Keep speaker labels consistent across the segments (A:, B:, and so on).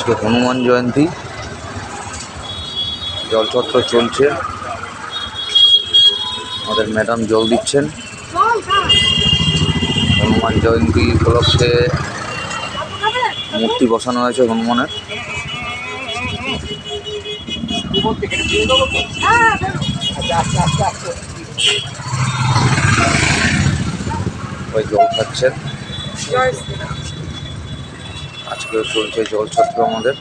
A: আজকে হনুমান জয়ন্তী। জলছত্র চলছে। আমাদের ম্যাডাম জল দিচ্ছেন। হনুমান জয়ন্তী উপলক্ষে মূর্তি বসানো হয়েছে হনুমানের। জল খাচ্ছেন। আজকেও চলছে জল জলছত্র আমাদের।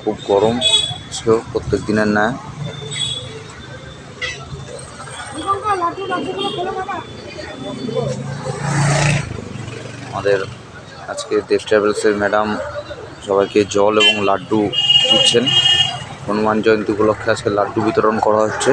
A: খুব গরম ছিল প্রত্যেক দিনের ন্যায়। আমাদের আজকে দেব ট্রাভেলসের ম্যাডাম সবাইকে জল এবং লাড্ডু দিচ্ছেন। হনুমান জয়ন্তী উপলক্ষে আজকে লাড্ডু বিতরণ করা হচ্ছে।